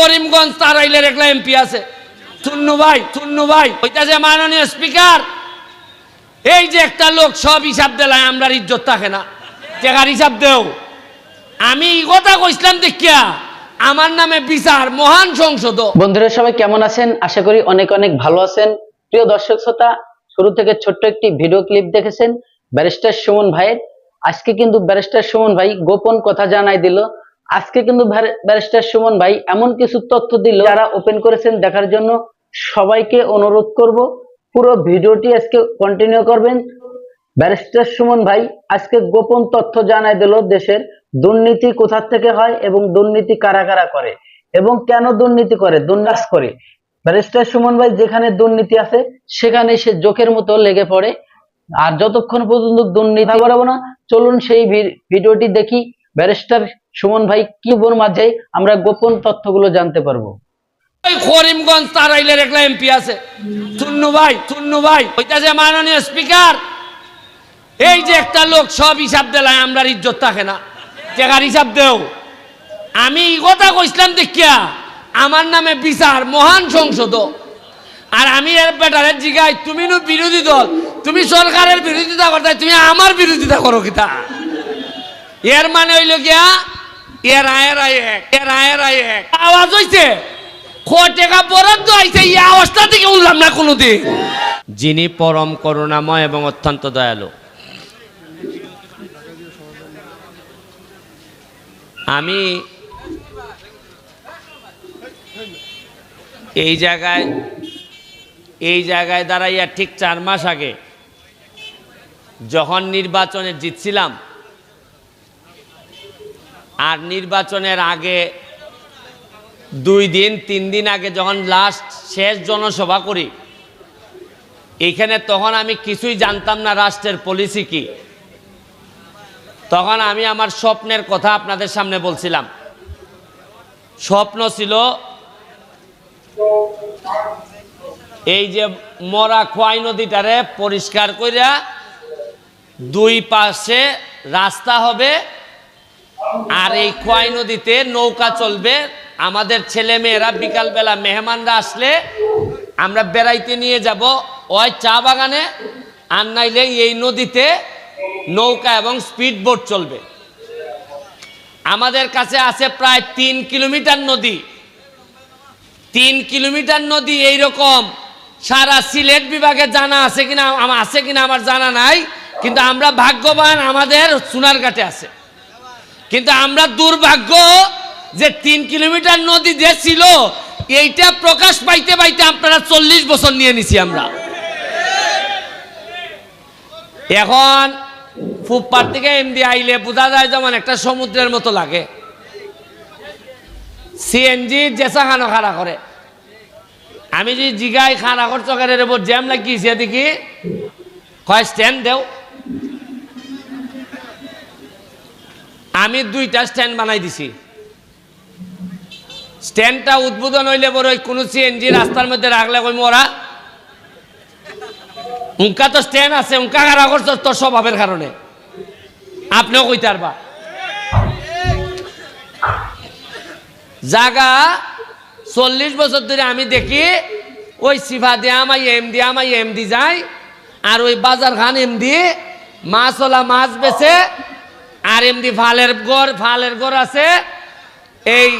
করিমগঞ্জ তারাইলের একলা এমপি আছে। চুন্নু ভাই চুন্নু ভাই, ওইটা যে মাননীয় স্পিকার, এই যে একটা লোক সব হিসাব দিলাম আমরা ইজ্জত থাকে না। টেকার হিসাব দেও। আমি কথা কইছিলাম দেখিয়া, আমার নামে বিচার, মহান সংসদ বন্ধুরা, সবাই কেমন আছেন? আশা করি অনেক অনেক ভালো আছেন। প্রিয় দর্শক শ্রোতা, শুরু থেকে ছোট্ট একটি ভিডিও ক্লিপ দেখেছেন ব্যারিস্টার সুমন ভাইয়ের। আজকে কিন্তু ব্যারিস্টার সুমন ভাই গোপন কথা জানাই দিল। আজকে কিন্তু ব্যারিস্টার সুমন ভাই এমন কিছু তথ্য দিল যারা ওপেন করেছেন দেখার জন্য। সবাইকে অনুরোধ করব, পুরো ভিডিওটি আজকে কন্টিনিউ করবেন। ব্যারিস্টার সুমন ভাই আজকে গোপন তথ্য জানাই দিল দেশের দুর্নীতি কোথা থেকে হয় এবং দুর্নীতি কারা কারা করে এবং কেন দুর্নীতি করে দুর্নাস করে। ব্যারিস্টার সুমন ভাই যেখানে দুর্নীতি আছে, সেখানে সে জোকের মতো লেগে পড়ে। আর যতক্ষণ পর্যন্ত দুর্নীতি করাবো না, চলুন সেই ভিডিওটি দেখি। ব্যারিস্টার সুমন ভাই কি বোর মাঝে আমরা গোপন তথ্যগুলো জানতে পারব। করিমগঞ্জ তারাইলের এমপি আছে। ভাই ভাই, ওইটা মাননীয় স্পিকার? এই যে একটা লোক সব হিসাব আমরা ইজ্জত থাকে না। টেকার হিসাব দেও? আমি কথা কইছিলাম দেখিয়া, আমার নামে বিচার মহান সংসদ। আর আমি এর বেটারের জিগাই, তুমি বিরোধী দল, তুমি সরকারের বিরোধিতা করতে তুমি আমার বিরোধিতা করো কিতা? এর মানে হইল গিয়া, এর আয়ের আয় এক এর আয়ের আয় এক আওয়াজ হইছে? ক বরাদ্দ আইছে, এই আওয়াজটা থেকে উঠলাম না কোনোদিন। যিনি পরম করুণাময় এবং অত্যন্ত দয়ালু। আমি এই জায়গায় এই জায়গায় দাঁড়াইয়া ঠিক চার মাস আগে যখন নির্বাচনে জিতছিলাম আর নির্বাচনের আগে দুই দিন, তিন দিন আগে যখন লাস্ট শেষ জনসভা করি এইখানে তখন আমি কিছুই জানতাম না রাষ্ট্রের পলিসি কি। তখন আমি আমার স্বপ্নের কথা আপনাদের সামনে বলছিলাম। স্বপ্ন ছিল এই যে মরা খোয়াই নদীটারে পরিষ্কার কইরা দুই পাশে রাস্তা হবে আর এই খোয়াই নদীতে নৌকা চলবে। আমাদের ছেলে মেয়েরা বিকালবেলা মেহমানরা আসলে আমরা বেড়াইতে নিয়ে যাব। ওই চা বাগানে, আর নাইলে এই নদীতে নৌকা এবং স্পিড বোট চলবে। আমাদের কাছে আছে প্রায় তিন কিলোমিটার নদী। তিন কিলোমিটার নদী এইরকম। সারা সিলেট বিভাগে জানা আছে কিনা আছে কিনা আমার জানা নাই। কিন্তু আমরা ভাগ্যবান আমাদের সোনারঘাটে আছে। কিন্তু আমরা দুর্ভাগ্য যে তিন কিলোমিটার নদী যে ছিল, এইটা প্রকাশ পাইতে পাইতে আপনারা চল্লিশ বছর নিয়ে নিছি আমরা। এখন ফুটপার থেকে এমডি আইলে বোঝা যায় যেমন একটা সমুদ্রের মতো লাগে। সিএনজি জেসা খানো খাড়া করে। আমি যদি জিগাই খাড়া করছ জ্যাম লাগিয়েছে দেখি কয় স্ট্যান্ড দেও। আমি দুইটা স্ট্যান্ড বানাই দিছি। স্ট্যান্ডটা উদ্বোধন হইলে বড় কোনো সিএনজি রাস্তার মধ্যে রাখলে কই মোরা উনকা তো স্ট্যান্ড আছে, উনকা খারাপ করছ তোর স্বভাবের কারণে? আপনিও কইতে পারবা। জাগা চল্লিশ বছর ধরে আমি দেখি, ওই সিফা দিয়ে আমাই এম দিয়ে আমাই এম দি যায় আর ওই বাজার খান এম দি মাছ ওলা মাছ বেছে আর এমনি ফালের গড় ফালের গড় আছে। এই,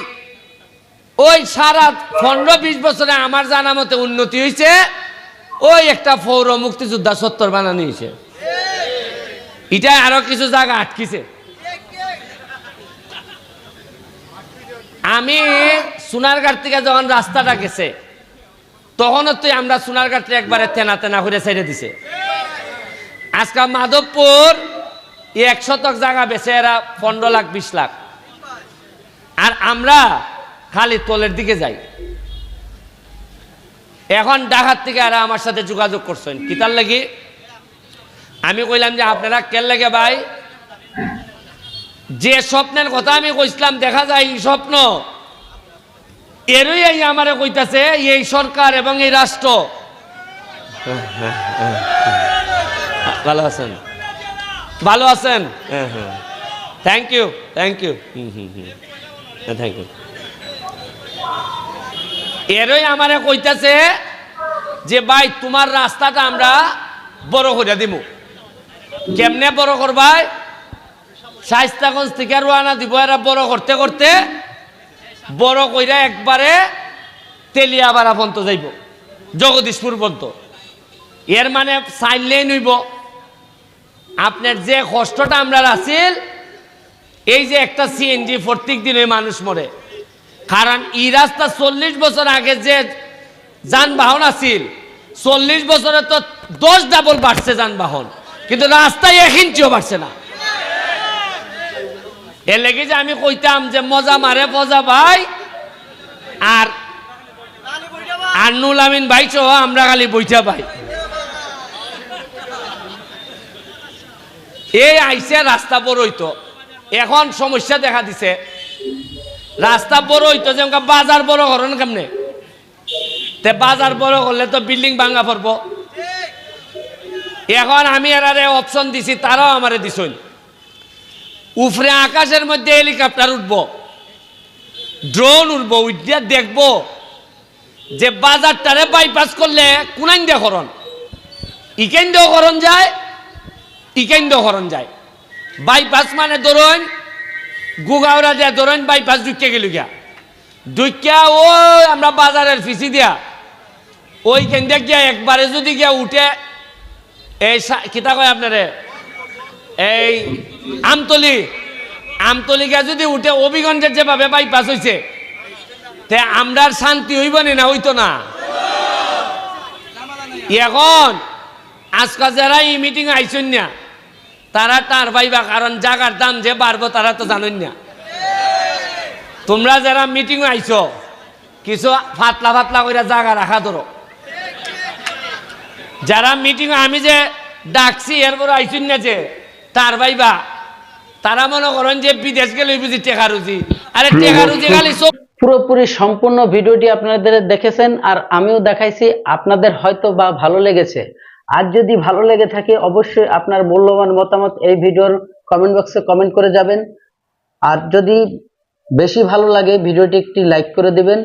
ওই সারা পনেরো বিশ বছরে আমার জানা মতে উন্নতি হয়েছে ওই একটা পৌর মুক্তিযোদ্ধা সত্তর বানানো হয়েছে এটা আরও কিছু জায়গা আটকিছে। আমি সোনারঘাট থেকে যখন রাস্তাটা গেছে, তখনও তুই আমরা সোনারঘাট একবারে তেনা তেনা করে ছেড়ে দিছে। আজকে মাধবপুর এক শতক জায়গা বেছে এরা পনেরো লাখ বিশ লাখ। আর আমরা খালি তলের দিকে যাই। এখন ডাকাত থেকে এরা আমার সাথে যোগাযোগ করছেন। কিতার লাগি? আমি কইলাম যে আপনারা কেন লাগে ভাই? যে স্বপ্নের কথা আমি কইছিলাম দেখা যায় এই স্বপ্ন। এরই এই আমারে কইতাছে এই সরকার এবং এই রাষ্ট্র। ভালো আছেন? ভালো আছেন? হ্যাঁ হ্যাঁ। Thank you thank you hmm hmm hmm. Thank you এরই আমারে কইতাছে যে ভাই তোমার রাস্তাটা আমরা বড় করে দিব কেমনে বড় করবাই শাইস্তাগঞ্জ থেকে রোয়ানা দিব এরা বড় করতে করতে বড় কইরা একবারে তেলিয়াবাড়া পর্যন্ত যাইব জগদীশপুর পর্যন্ত। এর মানে সাইলেই নইব। আপনার যে কষ্টটা আমরা আছিল এই যে একটা সিএনজি প্রত্যেক দিনে মানুষ মরে। কারণ এই রাস্তা চল্লিশ বছর আগে যে যানবাহন আছিল, চল্লিশ বছরে তো দশ ডাবল বাড়ছে যানবাহন, কিন্তু রাস্তায় এক ইঞ্চিও বাড়ছে না। এর লেগে যে আমি কইতাম যে মজা মারে ফজা ভাই, আর আমিন ভাই আমরা খালি বইটা পাই। এই আইসে রাস্তা বড় হইতো। এখন সমস্যা দেখা দিছে। রাস্তা বড় হইতো যেমন বাজার বড় করেন কেমনে? তে বাজার বড় করলে তো বিল্ডিং ভাঙা পড়ব। এখন আমি এরারে অপশন দিছি, তারাও আমারে দিছই উফরে আকাশের মধ্যে হেলিকপ্টার উঠব। ড্রোন উঠবো উঠিয়া দেখব যে বাজারটারে বাইপাস করলে কোনাইন দিয়ে করন ইকেন দিয়েও করন যায় দিয়েও করন যায়। বাইপাস মানে ধরুন গুগাওরা দিয়া ধরুন বাইপাস ঢুকে গেল গিয়া। ঢুকিয়া ও আমরা বাজারের ফিসি দিয়া ওইখান দিয়ে গিয়া একবারে যদি গিয়া উঠে, এই কিতা কয় আপনারে? এই আমতলি আমতলি গিয়া যদি উঠে অভিগঞ্জের যেভাবে বাইপাস হয়েছে তে আমরার শান্তি হইব নি না হইতো না? এখন, আজকাল যারা এই মিটিং আইসন না তারা তার পাইবা কারণ জাগার দাম যে বাড়বো তারা তো জানেন না। তোমরা যারা মিটিং আইছো কিছু ফাতলা ফাতলা করে জায়গা রাখা ধরো। যারা মিটিং আমি যে ডাকছি এরপর আইসুন না যে তার ভাইবা তারা মনে করেন যে বিদেশ গেলে বুঝি টেকা রুজি। আরে টেকা রুজি খালি সব পুরোপুরি সম্পূর্ণ ভিডিওটি আপনাদের দেখেছেন আর আমিও দেখাইছি আপনাদের হয়তো বা ভালো লেগেছে। আর যদি ভালো লেগে থাকে, অবশ্যই আপনার মূল্যবান মতামত এই ভিডিওর কমেন্ট বক্সে কমেন্ট করে যাবেন। আর যদি বেশি ভালো লাগে, ভিডিওটি একটি লাইক করে দিবেন,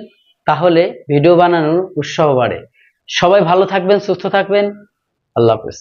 তাহলে ভিডিও বানানোর উৎসাহ বাড়ে। সবাই ভালো থাকবেন, সুস্থ থাকবেন। আল্লাহ হাফেজ।